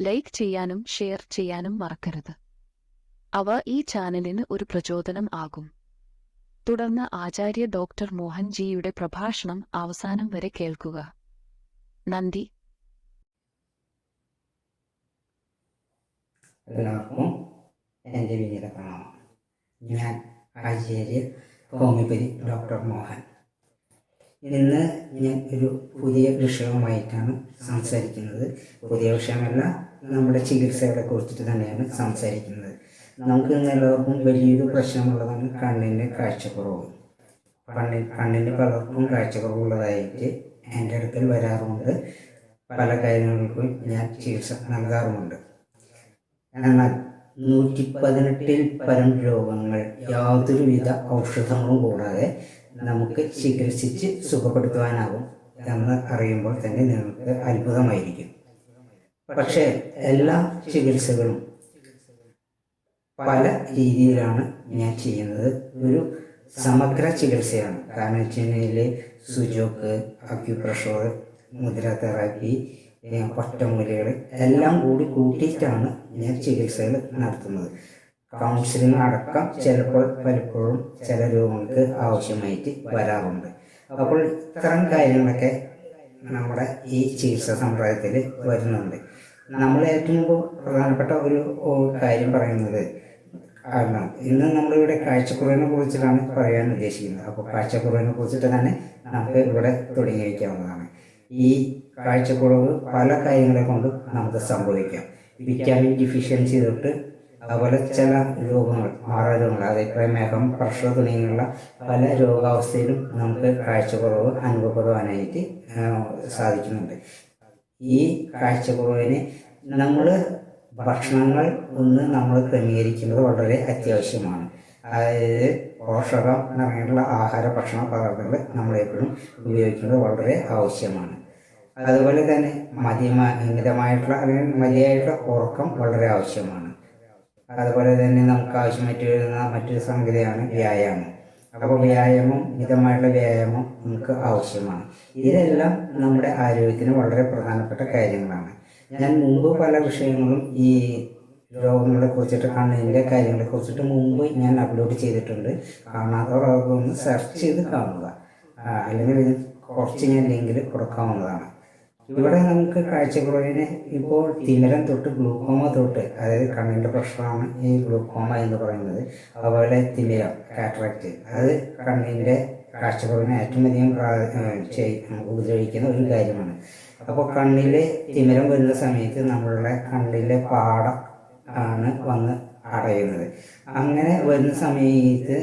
Like ചെയ്യാനും share ചെയ്യാനും മറക്കരുത്. അവ ഈ ചാനലിന് ഒരു പ്രചോദനം ആകും. തുടർന്ന് ആചാര്യ ഡോക്ടർ മോഹൻജിയുടെ പ്രഭാഷണം അവസാനം വരെ കേൾക്കുക. നന്ദി. എല്ലാവർക്കും എന്റെ വിനീത പ്രണാമം ഞാൻ ആചാര്യ ഹോമിയോപ്പതി ഡോക്ടർ മോഹൻ. ഇന്ന് ഞാൻ ഒരു പുതിയ വിഷയവുമായിട്ടാണ് സംസാരിക്കുന്നത്. പുതിയ വിഷയമല്ല നമ്മുടെ ചികിത്സകളെ കുറിച്ചിട്ട് തന്നെയാണ് സംസാരിക്കുന്നത്. നമുക്ക് എല്ലാവർക്കും വലിയൊരു പ്രശ്നമുള്ളതാണ് കണ്ണിന്റെ കാഴ്ചക്കുറവ്. കണ്ണിൽ കണ്ണിന് പലർക്കും കാഴ്ചക്കുറവുള്ളതായിട്ട് എന്റെ അടുക്കൽ വരാറുമുണ്ട് പല കാര്യങ്ങൾക്കും ഞാൻ ചികിത്സ നൽകാറുമുണ്ട്. എന്നാൽ നൂറ്റി പതിനെട്ടിൽ പരം രോഗങ്ങൾ യാതൊരുവിധ ഔഷധങ്ങളും കൂടാതെ നമുക്ക് ചികിത്സിച്ച് സുഖപ്പെടുത്തുവാനാകും എന്ന് അറിയുമ്പോൾ തന്നെ നിങ്ങൾക്ക് അത്ഭുതമായിരിക്കും. പക്ഷേ എല്ലാ ചികിത്സകളും പല രീതിയിലാണ് ഞാൻ ചെയ്യുന്നത്. ഒരു സമഗ്ര ചികിത്സയാണ്. കാരണം വെച്ച് കഴിഞ്ഞാൽ സുജോക്ക് അക്യുപ്രഷർ മുദ്ര തെറാപ്പി ഒറ്റമൂലികൾ എല്ലാം കൂടി കൂട്ടിയിട്ടാണ് ഞാൻ ചികിത്സകൾ നടത്തുന്നത്. കൗൺസിലിംഗ് അടക്കം ചിലപ്പോൾ പലപ്പോഴും ചില രോഗങ്ങൾക്ക് ആവശ്യമായിട്ട് വരാറുണ്ട്. അപ്പോൾ ഇത്തരം കാര്യങ്ങളൊക്കെ നമ്മുടെ ഈ ചികിത്സാ സമ്പ്രദായത്തിൽ വരുന്നുണ്ട്. നമ്മൾ ഏറ്റവും പ്രധാനപ്പെട്ട ഒരു കാര്യം പറയുന്നത് കാരണം ഇന്ന് നമ്മളിവിടെ കാഴ്ചക്കുറവിനെ കുറിച്ചിട്ടാണ് പറയാൻ ഉദ്ദേശിക്കുന്നത്. അപ്പോൾ കാഴ്ചക്കുറവിനെ കുറിച്ചിട്ട് തന്നെ നമുക്ക് ഇവിടെ തുടങ്ങി വയ്ക്കാവുന്നതാണ് ഈ കാഴ്ചക്കുറവ് പല കാര്യങ്ങളെ കൊണ്ട് നമുക്ക് സംഭവിക്കാം. വിറ്റാമിൻ ഡിഫിഷ്യൻസി തൊട്ട് അതുപോലെ ചില രോഗങ്ങൾ മാറാരോഗങ്ങൾ അതായത് പ്രമേഹം പ്രഷർ തുടങ്ങിയുള്ള പല രോഗാവസ്ഥയിലും നമുക്ക് കാഴ്ചക്കുറവ് അനുഭവപ്പെടുവാനായിട്ട് സാധിക്കുന്നുണ്ട്. ഈ കാഴ്ചക്കുറവിന് നമ്മൾ ഭക്ഷണങ്ങൾ ഒന്ന് നമ്മൾ ക്രമീകരിക്കുന്നത് വളരെ അത്യാവശ്യമാണ്. അതായത് പോഷകം നിറഞ്ഞിട്ടുള്ള ആഹാര ഭക്ഷണ പദാർത്ഥങ്ങൾ നമ്മളെപ്പോഴും ഉപയോഗിക്കുന്നത് വളരെ ആവശ്യമാണ്. അതുപോലെ തന്നെ മതിമിതമായിട്ടുള്ള അല്ലെങ്കിൽ മതിയായിട്ടുള്ള ഉറക്കം വളരെ ആവശ്യമാണ്. അതുപോലെ തന്നെ നമുക്ക് ആവശ്യമായിട്ട് വരുന്ന മറ്റൊരു സംഗതിയാണ് വ്യായാമം. അപ്പോൾ വ്യായാമം മിതമായിട്ടുള്ള വ്യായാമം നമുക്ക് ആവശ്യമാണ്. ഇതെല്ലാം നമ്മുടെ ആരോഗ്യത്തിന് വളരെ പ്രധാനപ്പെട്ട കാര്യങ്ങളാണ്. ഞാൻ മുമ്പ് പല വിഷയങ്ങളും ഈ രോഗങ്ങളെ കുറിച്ചിട്ട് കണ്ണിന്റെ കാര്യങ്ങളെ കുറിച്ചിട്ട് മുമ്പ് ഞാൻ അപ്ലോഡ് ചെയ്തിട്ടുണ്ട്. കാണാത്തവർ ഒന്ന് സെർച്ച് ചെയ്ത് കാണുക. അല്ലെങ്കിൽ കുറച്ച് ഞാൻ ലിങ്കിൽ കൊടുക്കാവുന്നതാണ്. ഇവിടെ നമുക്ക് കാഴ്ചക്കുറവിന് ഇപ്പോൾ തിമിരം തൊട്ട് ഗ്ലൂക്കോമ തൊട്ട് അതായത് കണ്ണിന്റെ പ്രശ്നമാണ് ഈ ഗ്ലൂക്കോമ എന്ന് പറയുന്നത് അതുപോലെ തിമിരം കാറ്ററാക്റ്റ് അത് കണ്ണിന്റെ കാഴ്ചക്കുറവിനെ ഏറ്റവും അധികം ഉപദ്രവിക്കുന്ന ഒരു കാര്യമാണ്. അപ്പോൾ കണ്ണിൽ തിമിരം വരുന്ന സമയത്ത് നമ്മളുടെ കണ്ണിലെ പാട ആണ് വന്ന് അടയുന്നത്. അങ്ങനെ വരുന്ന സമയത്ത്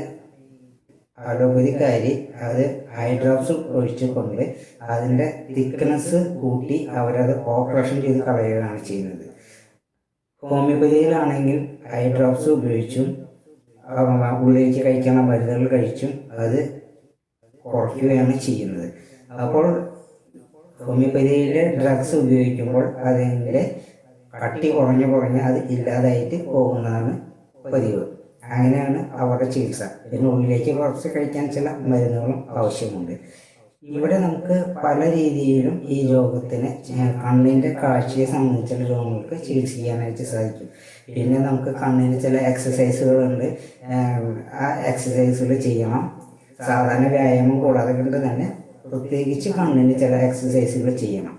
അലോപതിക്കാരി അത് ഹൈഡ്രോപ്സ് ഡ്രോപ്സ് ഒഴിച്ചുകൊണ്ട് അതിന്റെ തിക്നെസ് കൂട്ടി അവരത് ഓപ്പറേഷൻ ചെയ്ത് കളയുകയാണ് ചെയ്യുന്നത്. ഹോമിയോപ്പതിയിലാണെങ്കിൽ ഹൈഡ്രോപ്സ് ഉപയോഗിച്ചും ഉള്ളിലേക്ക് കഴിക്കുന്ന മരുന്നുകൾ കഴിച്ചും അത് കുറയ്ക്കുകയാണ് ചെയ്യുന്നത്. അപ്പോൾ ഹോമിയോപ്പതിയിലെ ഡ്രഗ്സ് ഉപയോഗിക്കുമ്പോൾ അതിന്റെ കട്ടി കുറഞ്ഞു കുറഞ്ഞ് അത് ഇല്ലാതായിട്ട് പോകുന്നതാണ് പതിവ്. അങ്ങനെയാണ് അവരുടെ ചികിത്സ. പിന്നെ ഉള്ളിലേക്ക് കുറച്ച് കഴിക്കാൻ ചില മരുന്നുകളും ആവശ്യമുണ്ട്. ഇവിടെ നമുക്ക് പല രീതിയിലും ഈ രോഗത്തിന് കണ്ണിന്റെ കാഴ്ചയെ സംബന്ധിച്ചുള്ള രോഗങ്ങൾക്ക് ചികിത്സിക്കാനായിട്ട് സാധിക്കും. പിന്നെ നമുക്ക് കണ്ണിന് ചില എക്സസൈസുകളുണ്ട് ആ എക്സസൈസുകൾ ചെയ്യണം. സാധാരണ വ്യായാമം കൂടാതെ കൊണ്ട് തന്നെ പ്രത്യേകിച്ച് കണ്ണിന് ചില എക്സസൈസുകൾ ചെയ്യണം.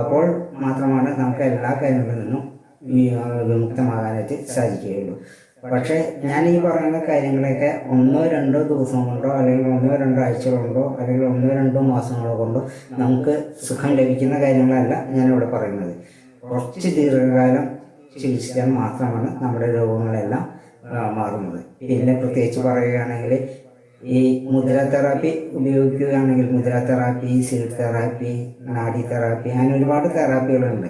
അപ്പോൾ മാത്രമാണ് നമുക്ക് എല്ലാ കാര്യങ്ങളിൽ നിന്നും വിമുക്തമാകാനായിട്ട് സാധിക്കുകയുള്ളൂ. പക്ഷേ ഞാൻ ഈ പറയുന്ന കാര്യങ്ങളൊക്കെ ഒന്നോ രണ്ടോ ദിവസം കൊണ്ടോ അല്ലെങ്കിൽ ഒന്നോ രണ്ടോ ആഴ്ച കൊണ്ടോ അല്ലെങ്കിൽ ഒന്നോ രണ്ടോ മാസങ്ങളോ കൊണ്ടോ നമുക്ക് സുഖം ലഭിക്കുന്ന കാര്യങ്ങളല്ല ഞാനിവിടെ പറയുന്നത്. കുറച്ച് ദീർഘകാലം ചികിത്സിച്ചാൽ മാത്രമാണ് നമ്മുടെ രോഗങ്ങളെല്ലാം മാറുന്നത്. പിന്നെ പ്രത്യേകിച്ച് പറയുകയാണെങ്കിൽ ഈ മുദ്ര തെറാപ്പി ഉപയോഗിക്കുകയാണെങ്കിൽ മുദ്ര തെറാപ്പി സീഡ് തെറാപ്പി നാഡി തെറാപ്പി അങ്ങനെ ഒരുപാട് തെറാപ്പികളുണ്ട്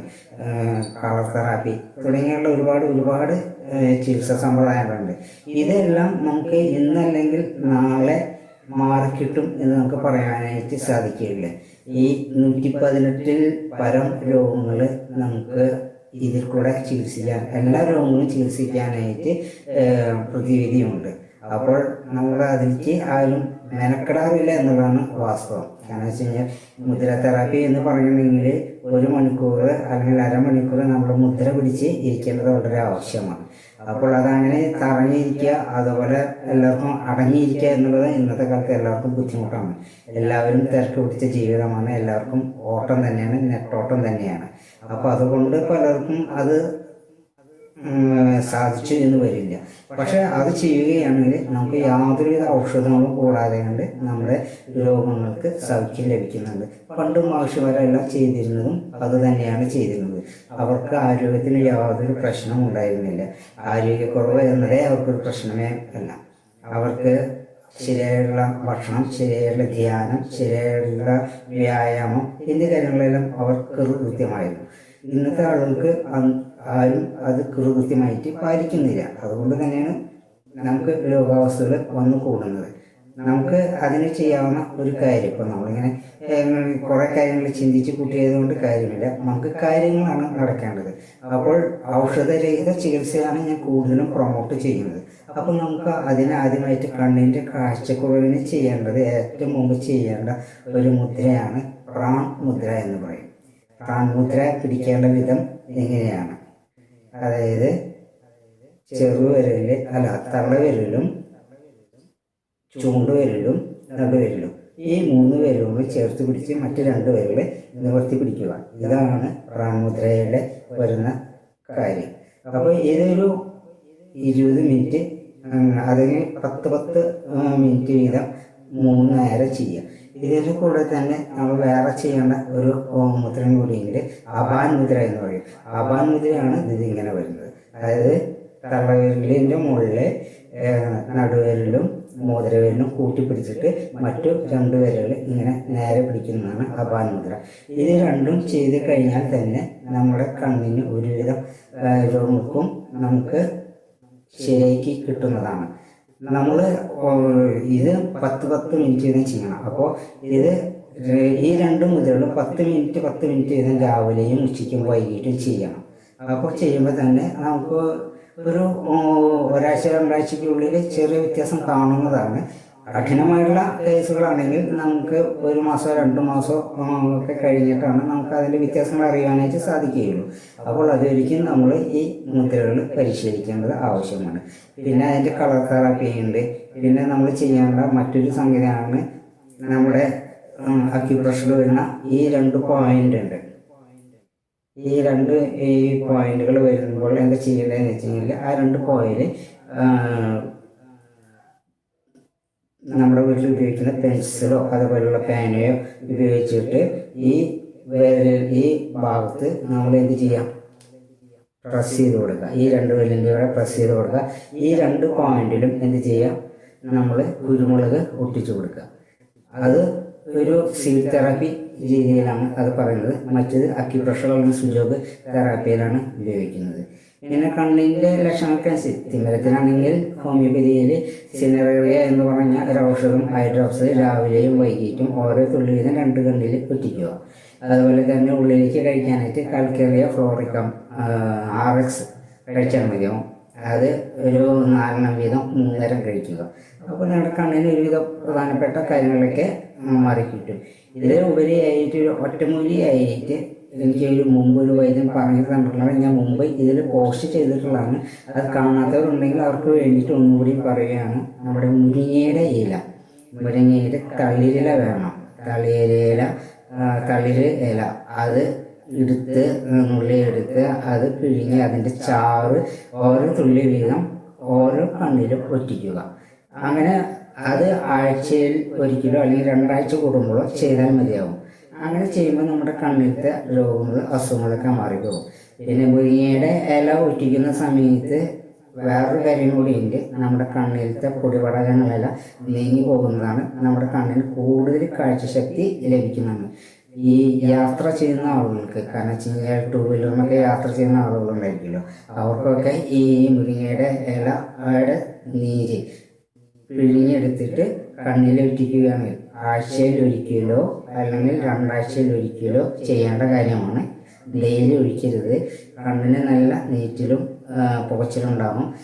കളർ തെറാപ്പി തുടങ്ങിയുള്ള ഒരുപാട് ഒരുപാട് ചികിത്സാ സമ്പ്രദായങ്ങളുണ്ട്. ഇതെല്ലാം നമുക്ക് ഇന്നല്ലെങ്കിൽ നാളെ മാറിക്കിട്ടും എന്ന് നമുക്ക് പറയാനായിട്ട് സാധിക്കില്ല ഈ നൂറ്റി പതിനെട്ടിൽ പരം രോഗങ്ങൾ നമുക്ക് ഇതിൽ കൂടെ ചികിത്സിക്കാൻ എല്ലാ രോഗങ്ങളും ചികിത്സിക്കാനായിട്ട് പ്രതിവിധിയുണ്ട്. അപ്പോൾ നമ്മൾ അതിലേക്ക് ആരും മെനക്കെടാറില്ല എന്നുള്ളതാണ് വാസ്തവം. കാരണം വെച്ച് കഴിഞ്ഞാൽ മുദ്ര തെറാപ്പി എന്ന് പറയണമെങ്കിൽ ഒരു മണിക്കൂർ അല്ലെങ്കിൽ അരമണിക്കൂർ നമ്മൾ മുദ്ര പിടിച്ച് ഇരിക്കേണ്ടത് വളരെ ആവശ്യമാണ്. അപ്പോൾ അതങ്ങനെ തറഞ്ഞിരിക്കുക അതുപോലെ എല്ലാവർക്കും അടങ്ങിയിരിക്കുക എന്നുള്ളത് ഇന്നത്തെ കാലത്ത് എല്ലാവർക്കും ബുദ്ധിമുട്ടാണ്. എല്ലാവരും തിരക്ക് പിടിച്ച ജീവിതമാണ്. എല്ലാവർക്കും ഓട്ടം തന്നെയാണ് നെട്ടോട്ടം തന്നെയാണ്. അപ്പോൾ അതുകൊണ്ട് പലർക്കും അത് സാധിച്ചു എന്ന് വരില്ല. പക്ഷെ അത് ചെയ്യുകയാണെങ്കിൽ നമുക്ക് യാതൊരുവിധ ഔഷധങ്ങളും കൂടാതെ കൊണ്ട് നമ്മുടെ രോഗങ്ങൾക്ക് സൗഖ്യം ലഭിക്കുന്നുണ്ട്. പണ്ട് മഹർഷിമാരെല്ലാം ചെയ്തിരുന്നതും അത് തന്നെയാണ് ചെയ്തിരുന്നത്. അവർക്ക് ആരോഗ്യത്തിന് യാതൊരു പ്രശ്നവും ഉണ്ടായിരുന്നില്ല. ആരോഗ്യക്കുറവ് എന്നതേ അവർക്കൊരു പ്രശ്നമേ അല്ല. അവർക്ക് ശരിയായുള്ള ഭക്ഷണം ശരിയായുള്ള ധ്യാനം ശരിയായുള്ള വ്യായാമം എന്നീ കാര്യങ്ങളെല്ലാം അവർക്ക് കൃത്യമായിരുന്നു. ഇന്നത്തെ ആളുകൾക്ക് ആരും അത് കൃത്യമായിട്ട് പാലിക്കുന്നില്ല. അതുകൊണ്ട് തന്നെയാണ് നമുക്ക് രോഗാവസ്ഥകൾ വന്നു കൂടുന്നത്. നമുക്ക് അതിന് ചെയ്യാവുന്ന ഒരു കാര്യം ഇപ്പം നമ്മളിങ്ങനെ കുറേ കാര്യങ്ങൾ ചിന്തിച്ച് കൂട്ടിയത് കൊണ്ട് കാര്യമില്ല. നമുക്ക് കാര്യങ്ങളാണ് നടക്കേണ്ടത്. അപ്പോൾ ഔഷധരഹിത ചികിത്സയാണ് ഞാൻ കൂടുതലും പ്രൊമോട്ട് ചെയ്യുന്നത്. അപ്പോൾ നമുക്ക് അതിന് ആദ്യമായിട്ട് കണ്ണിന്റെ കാഴ്ചക്കുറവിന് ചെയ്യേണ്ടത് ഏറ്റവും മുമ്പ് ചെയ്യേണ്ട ഒരു മുദ്രയാണ് പ്രാൺ മുദ്ര എന്ന് പറയും. പ്രാൺ മുദ്ര പിടിക്കേണ്ട വിധം എങ്ങനെയാണ്? അതായത് ചെറുവിരലിൽ അല്ല തള്ളവിരലും ചൂണ്ടുവിരലും നടുവിരലും. ഈ മൂന്ന് വിരലുകളും ചേർത്ത് പിടിച്ച് മറ്റു രണ്ട് വിരൽ നിവർത്തി പിടിക്കുക. ഇതാണ് പ്രാൺമുദ്രയുടെ വരുന്ന കാര്യം. അപ്പോൾ ഇതൊരു ഇരുപത് മിനിറ്റ് അതിന് പത്ത് പത്ത് മിനിറ്റ് വീതം മൂന്ന് നേരം ചെയ്യുക. ഇതിന് കൂടെ തന്നെ നമ്മൾ വേറെ ചെയ്യേണ്ട ഒരു മുദ്രയും കൂടിയുണ്ട് അപാൻ മുദ്ര എന്ന് പറയും. അപാൻ മുദ്രയാണ് ഇങ്ങനെ വരുന്നത്. അതായത് തള്ളവിരലിന്റെ മുകളിൽ നടുവിരലും മോതിരവിരലും കൂട്ടിപ്പിടിച്ചിട്ട് മറ്റു രണ്ട് വിരൽ ഇങ്ങനെ നേരെ പിടിക്കുന്നതാണ് അപാൻ മുദ്ര. ഇത് രണ്ടും ചെയ്ത് കഴിഞ്ഞാൽ തന്നെ നമ്മുടെ കണ്ണിന് ഒരുവിധം രോഗങ്ങൾക്കും നമുക്ക് ശരിയാക്കി കിട്ടുന്നതാണ്. നമ്മൾ ഇത് പത്ത് പത്ത് മിനിറ്റ് വീതം ചെയ്യണം. അപ്പോൾ ഇത് ഈ രണ്ട് മുതലും പത്ത് മിനിറ്റ് പത്ത് മിനിറ്റ് വീതം രാവിലെയും ഉച്ചയ്ക്കും വൈകിട്ടും ചെയ്യണം. അപ്പോൾ ചെയ്യുമ്പോൾ തന്നെ നമുക്ക് ഒരു ഒരാഴ്ച രണ്ടാഴ്ചയ്ക്കുള്ളിൽ ചെറിയ വ്യത്യാസം കാണുന്നതാണ്. കഠിനമായുള്ള കേസുകളാണെങ്കിൽ നമുക്ക് ഒരു മാസമോ രണ്ട് മാസമോ ഉം, ഒക്കെ കഴിഞ്ഞിട്ടാണ് നമുക്ക് അതിന്റെ വ്യത്യാസങ്ങൾ അറിയാനായിട്ട് സാധിക്കുകയുള്ളൂ. അപ്പോൾ അതൊരിക്കലും നമ്മൾ ഈ മുദ്രകൾ പരിശീലിക്കേണ്ടത് ആവശ്യമാണ്. പിന്നെ അതിന്റെ കളർ തെറാപ്പി ഉണ്ട്. പിന്നെ നമ്മൾ ചെയ്യേണ്ട മറ്റൊരു സംഗതിയാണ് നമ്മുടെ അക്യുപ്രഷറിൽ വരുന്ന ഈ രണ്ട് പോയിന്റ് ഉണ്ട്. ഈ രണ്ട് ഈ പോയിന്റുകൾ വരുമ്പോൾ എന്താ ചെയ്യേണ്ടതെന്ന് വെച്ച് കഴിഞ്ഞാൽ ആ രണ്ട് പോയിന്റ് നമ്മുടെ വീട്ടിൽ ഉപയോഗിക്കുന്ന പെൻസിലോ അതുപോലെയുള്ള പേനയോ ഉപയോഗിച്ചിട്ട് ഈ വിരൽ ഈ ഭാഗത്ത് നമ്മൾ എന്ത് ചെയ്യാം? പ്രസ് ചെയ്ത് കൊടുക്കുക. ഈ രണ്ട് വിരലിന്റെ കൂടെ പ്രസ് ചെയ്ത് കൊടുക്കുക. ഈ രണ്ട് പോയിന്റിലും എന്ത് ചെയ്യാം? നമ്മൾ കുരുമുളക് ഒട്ടിച്ചു കൊടുക്കുക. അത് ഒരു സീൽ തെറാപ്പി രീതിയിലാണ് അത് പറയുന്നത്. മറ്റേത് അക്യുപ്രഷർ സുജോഗ് തെറാപ്പിയിലാണ് ഉപയോഗിക്കുന്നത്. പിന്നെ കണ്ണിന്റെ ലക്ഷണങ്ങൾക്കനുസരിച്ച് തിമിരത്തിനാണെങ്കിൽ ഹോമിയോപ്പതിയിൽ സിനറേറിയ എന്ന് പറഞ്ഞ ഒരു ഔഷധം ഐ ഡ്രോപ്സ് രാവിലെയും വൈകിട്ടും ഓരോ തുള്ളി വീതം രണ്ട് കണ്ണിൽ പൊറ്റിക്കുക അതുപോലെ തന്നെ ഉള്ളിലേക്ക് കഴിക്കാനായിട്ട് കൽക്കേറിയ ഫ്ലോറിക്കം ആർ എക്സ് കഴിച്ചാൽ മതിയാവും. അത് ഒരു നാലെണ്ണം വീതം മൂന്നേരം കഴിക്കുക. അപ്പോൾ നിങ്ങളുടെ കണ്ണിന് ഒരുവിധ പ്രധാനപ്പെട്ട കാര്യങ്ങളൊക്കെ മാറി കിട്ടും ഇതിൽ ഒരു ഒറ്റമൂലിയായിട്ട് എനിക്ക് ഒരു മുമ്പ് ഒരു വൈദ്യം പറഞ്ഞു തന്നിട്ടുള്ളത് ഞാൻ മുമ്പ് ഇതിൽ പോസ്റ്റ് ചെയ്തിട്ടുള്ളതാണ്. അത് കാണാത്തവരുണ്ടെങ്കിൽ അവർക്ക് വേണ്ടിയിട്ട് ഒന്നുകൂടി പറയുകയാണ്. നമ്മുടെ മുരിങ്ങയുടെ ഇല. മുരിങ്ങയുടെ തളിരില വേണം. തളിരില തളിര് ഇല. അത് എടുത്ത് നുള്ളി എടുത്ത് അത് പിഴിഞ്ഞ് അതിന്റെ ചാറ് ഓരോ തുള്ളി വീതം ഓരോ കണ്ണിലും ഒറ്റിക്കുക അങ്ങനെ അത് ആഴ്ചയിൽ ഒരിക്കലോ അല്ലെങ്കിൽ രണ്ടാഴ്ച കൂടുമ്പോഴോ ചെയ്താൽ മതിയാവും. അങ്ങനെ ചെയ്യുമ്പോൾ നമ്മുടെ കണ്ണിലത്തെ രോഗങ്ങൾ അസുഖങ്ങളൊക്കെ മാറിപ്പോകും. പിന്നെ മുരിങ്ങയുടെ ഇല ഒറ്റിക്കുന്ന സമയത്ത് വേറൊരു കാര്യം ഉണ്ട്. നമ്മുടെ കണ്ണിലത്തെ പൊടിപടകങ്ങളെല്ലാം നീങ്ങി പോകുന്നതാണ് നമ്മുടെ കണ്ണിന് കൂടുതൽ കാഴ്ചശക്തി ലഭിക്കുന്നതാണ്. ഈ യാത്ര ചെയ്യുന്ന ആളുകൾക്ക് കാരണം വെച്ച് കഴിഞ്ഞാൽ ടൂ വീലറിനൊക്കെ യാത്ര ചെയ്യുന്ന ആളുകളുണ്ടായിരിക്കുമല്ലോ അവർക്കൊക്കെ ഈ മുരിങ്ങയുടെ ഇല ഇലയുടെ നീര് പിഴിഞ്ഞെടുത്തിട്ട് കണ്ണിൽ ഒറ്റിക്കുകയാണ് ആഴ്ചയിൽ ഒരിക്കലോ അല്ലെങ്കിൽ രണ്ടാഴ്ചയിൽ ഒരിക്കലോ ചെയ്യേണ്ട കാര്യമാണ്. ഡെയിലി ഒഴിക്കരുത്. കണ്ണിന് നല്ല നീറ്റിലും പുകച്ചിലും ഉണ്ടാകും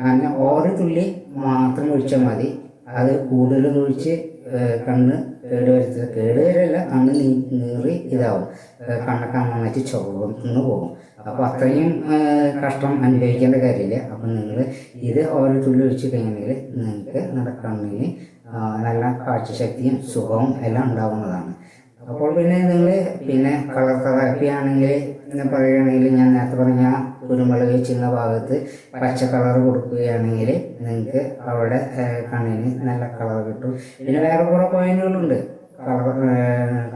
അങ്ങനെ ഓരോ തുള്ളി മാത്രം ഒഴിച്ചാൽ മതി. അത് കൂടുതൽ ഒഴിച്ച് കണ്ണ് കേടുവരുത്ത കേടുവരല്ല കണ്ണ് നീ നീറി ഇതാവും. കണ്ണൊക്കെ നന്നായിട്ട് ചുവന്ന് പോകും. അപ്പോൾ അത്രയും കഷ്ടം അനുഭവിക്കേണ്ട കാര്യമില്ല. അപ്പം നിങ്ങൾ ഇത് ഓരോ തുള്ളി ഒഴിച്ച് കഴിഞ്ഞാൽ നിങ്ങൾക്ക് നിങ്ങളുടെ കണ്ണിന് നല്ല കാഴ്ചശക്തിയും സുഖവും എല്ലാം ഉണ്ടാവുന്നതാണ്. അപ്പോൾ പിന്നെ നിങ്ങൾ പിന്നെ കളർ തെറാപ്പി ആണെങ്കിൽ എന്ന് പറയുകയാണെങ്കിൽ ഞാൻ നേരത്തെ പറഞ്ഞ കുരുമുളക് വെച്ചിരുന്ന ഭാഗത്ത് പച്ച കളർ കൊടുക്കുകയാണെങ്കിൽ നിങ്ങൾക്ക് അവിടെ കണ്ണിന് നല്ല കളർ കിട്ടും. പിന്നെ വേറെ കുറേ പോയിന്റുകളുണ്ട് കളർ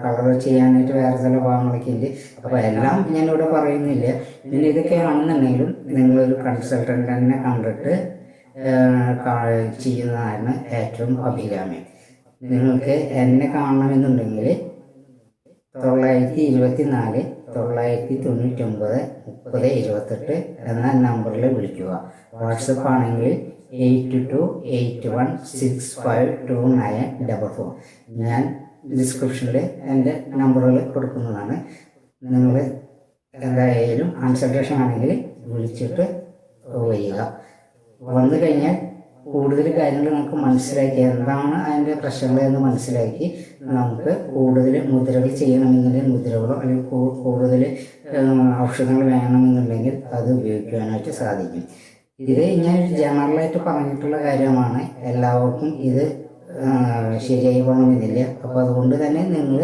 കളർ ചെയ്യാനായിട്ട് വേറെ ചില ഭാഗങ്ങളൊക്കെ ഉണ്ട്. അപ്പോൾ എല്ലാം ഞാനിവിടെ പറയുന്നില്ല. പിന്നെ ഇതൊക്കെയാണെന്നുണ്ടെങ്കിലും നിങ്ങളൊരു കൺസൾട്ടന്റ് തന്നെ കണ്ടിട്ട് ചെയ്യുന്നതാണ് ഏറ്റവും അഭികാമ്യം. നിങ്ങൾക്ക് എന്നെ കാണണമെന്നുണ്ടെങ്കിൽ തൊള്ളായിരത്തി ഇരുപത്തി നാല് തൊള്ളായിരത്തി തൊണ്ണൂറ്റൊമ്പത് മുപ്പത് ഇരുപത്തെട്ട് എന്ന നമ്പറിൽ വിളിക്കുക. വാട്സപ്പ് ആണെങ്കിൽ eight two eight one six five two nine double four. ഞാൻ ഡിസ്ക്രിപ്ഷനിൽ എന്റെ നമ്പറുകൾ കൊടുക്കുന്നതാണ്. നിങ്ങൾ എന്തായാലും കൺസൾട്ടേഷൻ ആണെങ്കിൽ വിളിച്ചിട്ട് വരിക. വന്നു കഴിഞ്ഞാൽ കൂടുതൽ കാര്യങ്ങൾ നമുക്ക് മനസ്സിലാക്കി എന്താണ് അതിന്റെ പ്രശ്നങ്ങൾ എന്ന് മനസ്സിലാക്കി നമുക്ക് കൂടുതൽ മുദ്രകൾ ചെയ്യണമെന്നുണ്ടെങ്കിൽ മുദ്രകളോ അല്ലെങ്കിൽ കൂടുതൽ ഔഷധങ്ങൾ വേണമെന്നുണ്ടെങ്കിൽ അത് ഉപയോഗിക്കുവാനായിട്ട് സാധിക്കും. ഇത് ഞാൻ ജനറലായിട്ട് പറഞ്ഞിട്ടുള്ള കാര്യമാണ്. എല്ലാവർക്കും ഇത് ശരിയായി പോകണമെന്നില്ല. അപ്പോൾ അതുകൊണ്ട് തന്നെ നിങ്ങൾ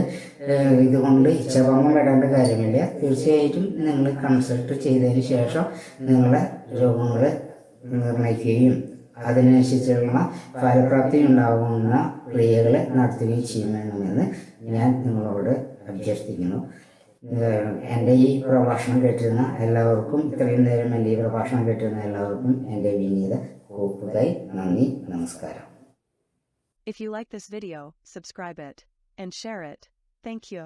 ഇതുകൊണ്ട് ഇച്ഛഭംഗം വരേണ്ട കാര്യമില്ല. തീർച്ചയായിട്ടും നിങ്ങൾ കൺസൾട്ട് ചെയ്തതിന് ശേഷം നിങ്ങളെ രോഗങ്ങൾ നിർണയിക്കുകയും അതിനനുസരിച്ചുള്ള ഫലപ്രാപ്തി ഉണ്ടാകുന്ന ക്രിയകൾ നടത്തുകയും ചെയ്യണമെന്ന് ഞാൻ നിങ്ങളോട് അഭ്യർത്ഥിക്കുന്നു എന്റെ ഈ പ്രഭാഷണം കേട്ടിരുന്ന എല്ലാവർക്കും ഇത്രയും നേരം എന്റെ ഈ പ്രഭാഷണം കേട്ടിരുന്ന എല്ലാവർക്കും എന്റെ വിനീത കൂപ്പുകായി നന്ദി നമസ്കാരം If you like this video, subscribe it and share it. Thank you.